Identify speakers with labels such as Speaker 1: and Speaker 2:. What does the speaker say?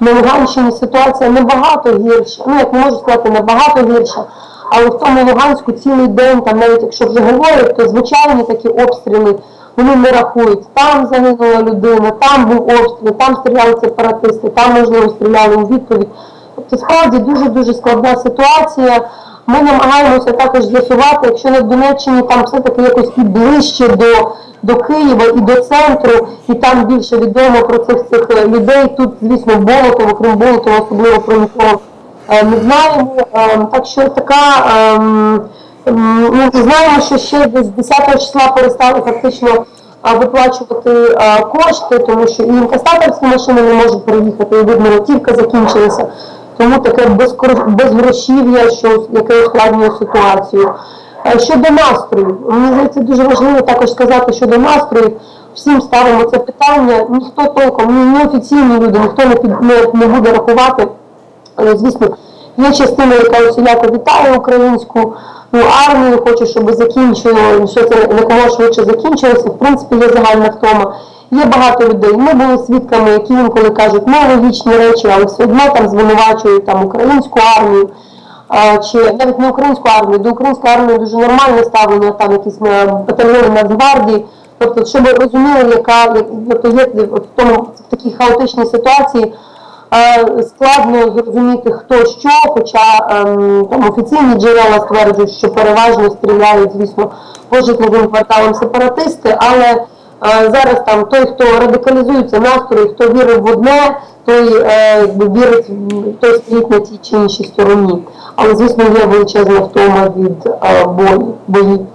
Speaker 1: На Луганщині ситуація набагато гірша. Ну, як можу сказати, набагато гірша. Але в тому Луганську цілий день, там навіть якщо вже говорять, то звичайні такі обстріли вони не рахують. Там загинула людина, там був обстріл, там стріляли сепаратисти, там можливо стріляли у відповідь. Тобто справді дуже дуже складна ситуація. Ми намагаємося також з'ясувати, якщо на Донеччині там все-таки якось і ближче до, до Києва і до центру, і там більше відомо про цих цих е, людей. Тут, звісно, Болотово, крім Болотова, особливо про нікого е, не знаємо. Е, Так що така ем, м, ну, знаємо, що ще десь 10 числа перестали фактично виплачувати кошти, тому що і інкасаторські машини не можуть переїхати, і видно, готівка закінчилася. Тому таке безгрошів'я, що яке ускладнює ситуацію. Е, Щодо настрою, мені здається, дуже важливо також сказати щодо настрою. Всім ставимо це питання. Ніхто толком, ні, ні офіційні люди, ніхто не, під, не, не буде рахувати. Але, звісно, є частина, яка усіляко вітає українську ну, армію, хоче, щоб закінчило, що це якомога швидше закінчилося. В принципі, є загальна втома. Є багато людей. Ми були свідками, які інколи кажуть ну, логічні речі, але все одно там звинувачують там українську армію. Чи навіть не українську армію, до української армії дуже нормальне ставлення, там якісь е, батальйони Нацгвардії. Тобто, щоб ви розуміли, яка як- тобто є в тому в такій хаотичній ситуації е, складно зрозуміти хто що, хоча ем, там офіційні джерела стверджують, що переважно стріляють, звісно, по житловим кварталам сепаратисти, але е, зараз там той, хто радикалізується настрої, хто вірив в одне, той е, якби вірить, той стоїть на тій чи іншій стороні. Але звісно є величезна втома від е, бою.